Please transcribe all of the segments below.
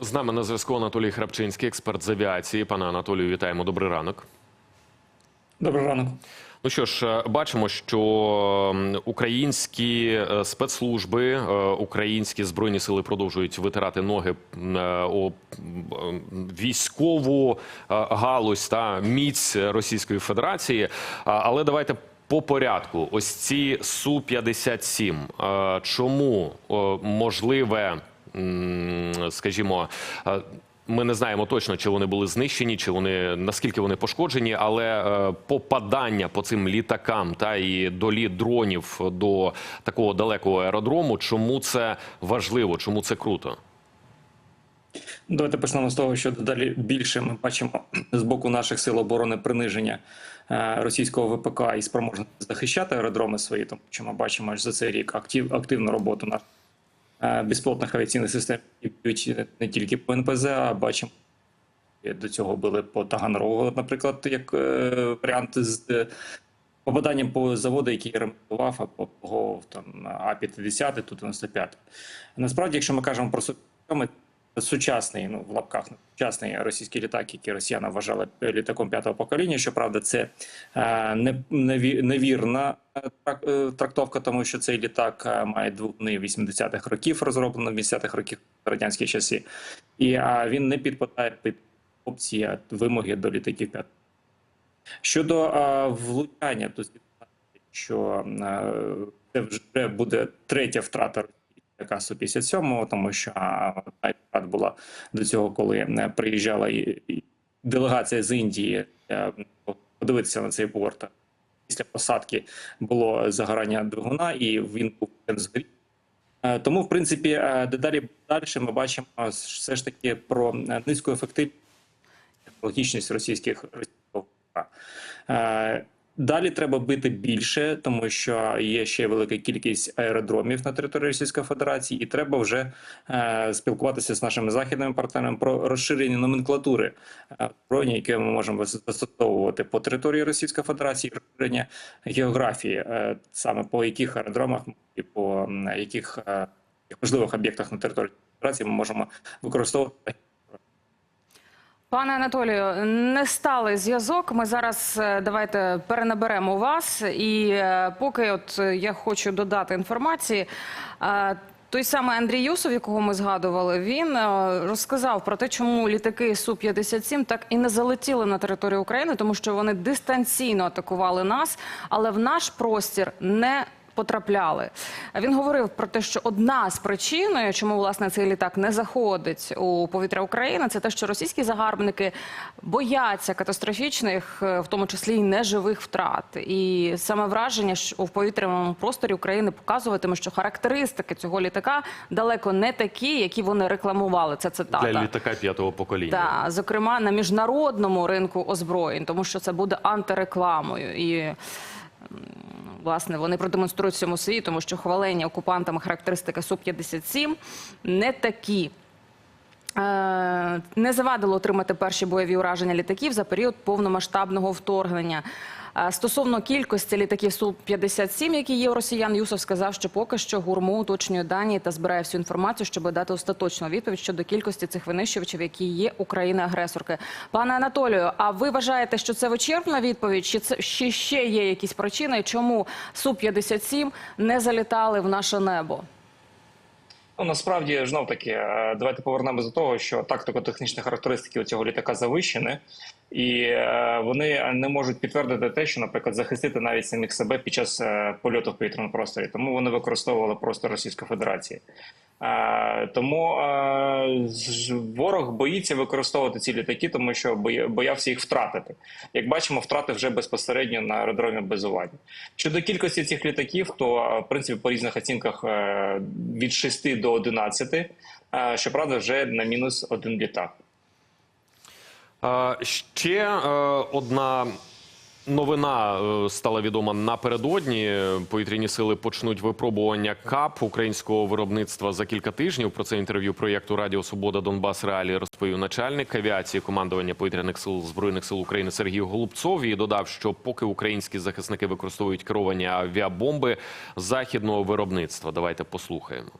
З нами на зв'язку Анатолій Храпчинський, експерт з авіації. Пане Анатолію, вітаємо. Добрий ранок. Доброго ранку. Ну що ж, е, бачимо, що українські е, спецслужби, е, українські збройні сили продовжують витирати ноги о військову галузь та міць Російської Федерації. Але давайте. По порядку, ось ці су 57 Е, Чому можливе, скажімо, е, ми не знаємо точно, чи вони були знищені, чи вони наскільки вони пошкоджені, але е, попадання по цим літакам та і доліт дронів до такого далекого аеродрому. Чому це важливо? Чому це круто? Давайте почнемо з того, що дедалі більше ми бачимо з боку наших сил оборони приниження е, російського ВПК і спроможності захищати аеродроми свої, тому що ми бачимо аж за цей рік актив, активну роботу наших безпілотних авіаційних систем, які б'ють не тільки по НПЗ, а бачимо. До цього були по Таганрогу, наприклад, як е, варіант з е, попаданням по заводу, який ремонтував, або по там А-50, ту 95. Насправді, якщо ми кажемо про Су-57, сучасний, ну в лапках сучасний російський літак, який росіяни вважали літаком п'ятого покоління. Щоправда, це е, не, невірна е, трак- е, трактовка, тому що цей літак е, має двигуни 80-х років, розроблено в 80-х років радянські часи, і а, він не підпадає під опції вимоги до літаків п'ятого. Щодо а, влучання, то що е, це вже буде третя втрата яка Су-57, тому що а, найпад була до цього, коли е, приїжджала делегація з Індії е, подивитися на цей борт. Після посадки було загорання двигуна, і він був згорів. Е, Тому, в принципі, дедалі далі ми бачимо все ж таки про низьку ефективність технологічність російських. Е, Далі треба бити більше, тому що є ще велика кількість аеродромів на території Російської Федерації, і треба вже е, спілкуватися з нашими західними партнерами про розширення номенклатури е, збройні, які ми можемо застосовувати по території Російської Федерації, розширення географії, е, саме по яких аеродромах і по яких е, важливих об'єктах на території Федерації ми можемо використовувати Пане Анатолію, несталий зв'язок. Ми зараз е, давайте перенаберемо вас. І е, поки от е, я хочу додати інформації. Той самий Андрій Юсов, якого ми згадували, він розказав про те, чому літаки Су-57 так і не залетіли на територію України, тому що вони дистанційно атакували нас, але в наш простір не потрапляли. Він говорив про те, що одна з причин, чому власне цей літак не заходить у повітря України, це те, що російські загарбники бояться катастрофічних, е, в тому числі й неживих втрат. І саме враження що в повітряному просторі України показуватиме, що характеристики цього літака далеко не такі, які вони рекламували. Це цитата. Для літака п'ятого покоління. Так, зокрема на міжнародному ринку озброєнь, тому що це буде антирекламою. І власне вони продемонструють всьому світу, тому що хвалення окупантами характеристики Су-57 не такі. Е, Не завадило отримати перші бойові ураження літаків за період повномасштабного вторгнення. Е, Стосовно кількості літаків Су-57, які є у росіян, Юсов сказав, що поки що гурму уточнює дані та збирає всю інформацію, щоб дати остаточну відповідь щодо кількості цих винищувачів, які є у країни-агресорки. Пане Анатолію, а ви вважаєте, що це вичерпна відповідь? Чи це ще, ще є якісь причини, чому Су-57 не залітали в наше небо? Ну насправді знов таки, е, давайте повернемося до того, що тактико-технічні характеристики у цього літака завищені, і е, вони не можуть підтвердити те, що, наприклад, захистити навіть самих себе під час е, польоту в повітряному просторі. Тому вони використовували просто Російської Федерації. Е, Тому е, ворог боїться використовувати ці літаки, тому що боя- боявся їх втратити. Як бачимо, втрати вже безпосередньо на аеродромі базування. Щодо кількості цих літаків, то е, в принципі по різних оцінках від 6 до 11, е, щоправда, вже на мінус один літак. Ще одна новина е, стала відома напередодні. Повітряні сили почнуть випробування КАП українського виробництва за кілька тижнів. Про це інтерв'ю проєкту Радіо Свобода Донбас Реалії розповів начальник авіації командування повітряних сил збройних сил України Сергій Голубцов і додав, що поки українські захисники використовують керовані авіабомби західного виробництва. Давайте послухаємо.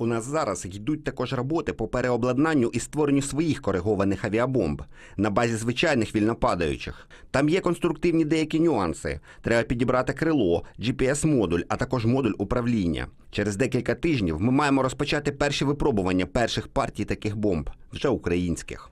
У нас зараз йдуть також роботи по переобладнанню і створенню своїх коригованих авіабомб на базі звичайних вільнопадаючих. Там є конструктивні деякі нюанси. Треба підібрати крило, GPS-модуль, а також модуль управління. Через декілька тижнів ми маємо розпочати перші випробування перших партій таких бомб, вже українських.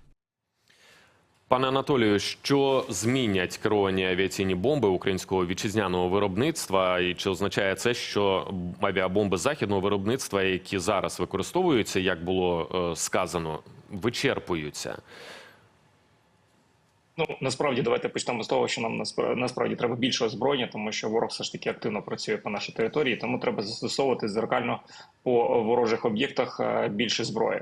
Пане Анатолію, що змінять керовані авіаційні бомби українського вітчизняного виробництва, і чи означає це, що авіабомби західного виробництва, які зараз використовуються, як було е, сказано, вичерпуються? Ну насправді давайте почнемо з того, що нам насправді треба більше озброєння, тому що ворог все ж таки активно працює по нашій території, тому треба застосовувати зеркально по ворожих об'єктах е, більше зброї.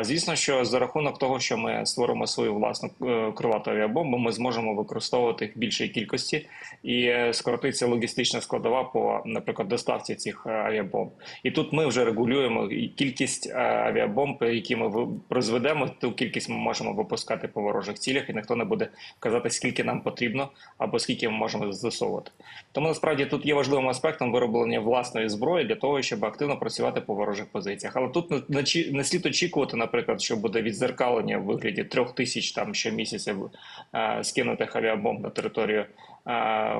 Звісно, що за рахунок того, що ми створимо свою власну е, крилату авіабомбу, ми зможемо використовувати їх в більшій кількості і е, скоротиться логістична складова по, наприклад, доставці цих авіабомб. І тут ми вже регулюємо кількість авіабомб, які ми розведемо, ту кількість ми можемо випускати по ворожих цілях, і ніхто не буде казати, скільки нам потрібно або скільки ми можемо застосовувати. Тому насправді тут є важливим аспектом вироблення власної зброї для того, щоб активно працювати по ворожих позиціях. Але тут не, слід очікувати, наприклад, що буде відзеркалення в вигляді трьох тисяч там щомісяця е, скинутих авіабомб на територію е,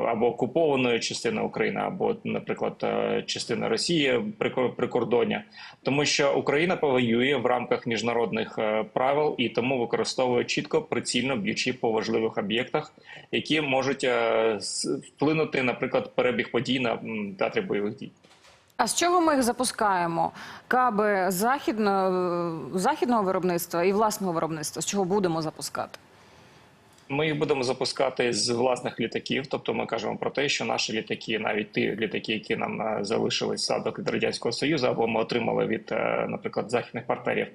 або окупованої частини України, або, наприклад, е, частини Росії прикор- прикордоння, тому що Україна повоює в рамках міжнародних е, правил і тому використовує чітко прицільно б'ючи по важливих об'єктах, які можуть е, вплинути, наприклад, перебіг подій на театрі бойових дій. А з чого ми їх запускаємо? Каби західного, західного виробництва і власного виробництва. З чого будемо запускати? Ми їх будемо запускати з власних літаків. Тобто, ми кажемо про те, що наші літаки, навіть ті літаки, які нам е, залишились садок від радянського союзу, або ми отримали від, е, наприклад, західних партнерів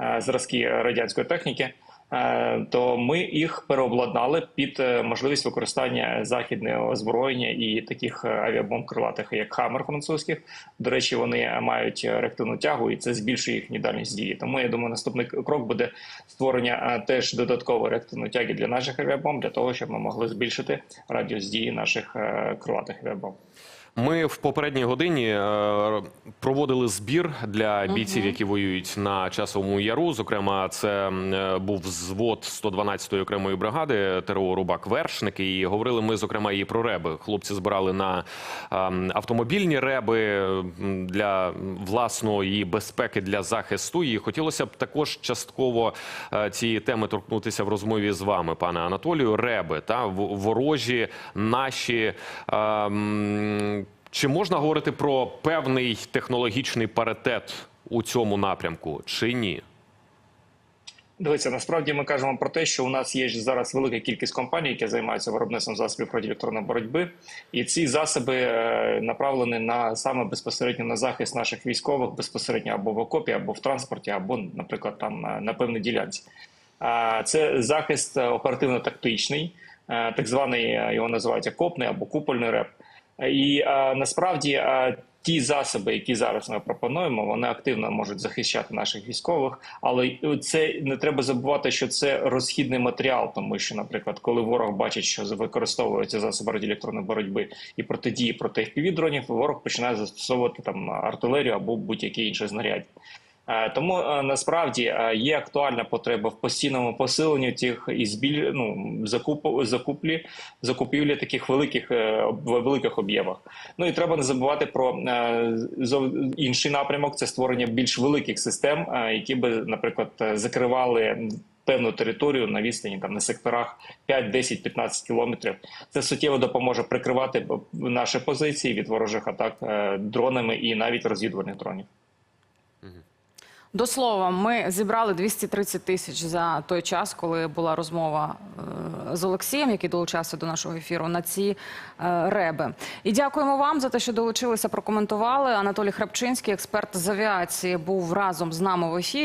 е, зразки радянської техніки. Е, То ми їх переобладнали під е, можливість використання західного озброєння і таких е, авіабомб крилатих, як Хаммер французьких. До речі, вони мають реактивну тягу, і це збільшує їхню дальність дії. Тому я думаю, наступний крок буде створення теж додаткової реактивної тяги для наших авіабомб, для того, щоб ми могли збільшити радіус дії наших крилатих авіабомб. Ми в попередній годині е, проводили збір для бійців, які воюють на часовому яру. Зокрема, це е, був взвод 112-ї окремої бригади ТРО Рубак Вершники. І говорили ми зокрема і про реби. Хлопці збирали на ем, автомобільні реби для власної безпеки для захисту. І хотілося б також частково е, цієї теми торкнутися в розмові з вами, пане Анатолію. Реби та ворожі наші. Чи можна говорити про певний технологічний паритет у цьому напрямку, чи ні? Дивіться, насправді ми кажемо про те, що у нас є зараз велика кількість компаній, які займаються виробництвом засобів радіоелектронної боротьби, і ці засоби е, направлені на саме безпосередньо на захист наших військових, безпосередньо або в окопі, або в транспорті, або, наприклад, там на, на певній ділянці. Це захист е, оперативно-тактичний, е, так званий е, його називають окопний або купольний реп. І насправді ті засоби, які зараз ми пропонуємо, вони активно можуть захищати наших військових, але це не треба забувати, що це розхідний матеріал, тому що, наприклад, коли ворог бачить, що використовуються засоби радіоелектронної боротьби і протидії проти fpv дронів, ворог починає застосовувати там артилерію або будь-які інші знаряддя. Е, Тому е, насправді е, є актуальна потреба в постійному посиленні цих і збіль ну закупу закуплі закупівлі таких великих великих об'ємах. Ну і треба не забувати про інший напрямок це створення більш великих систем, які би, наприклад, закривали. Певну територію на відстані там на секторах 5, 10, 15 кілометрів. Це суттєво допоможе прикривати наші позиції від ворожих атак дронами і навіть розвідувальних дронів. До слова, ми зібрали 230 тисяч за той час, коли була розмова е, з Олексієм, який долучався до нашого ефіру, на ці е, реби. І дякуємо вам за те, що долучилися, прокоментували. Анатолій Храпчинський, експерт з авіації, був разом з нами в ефірі.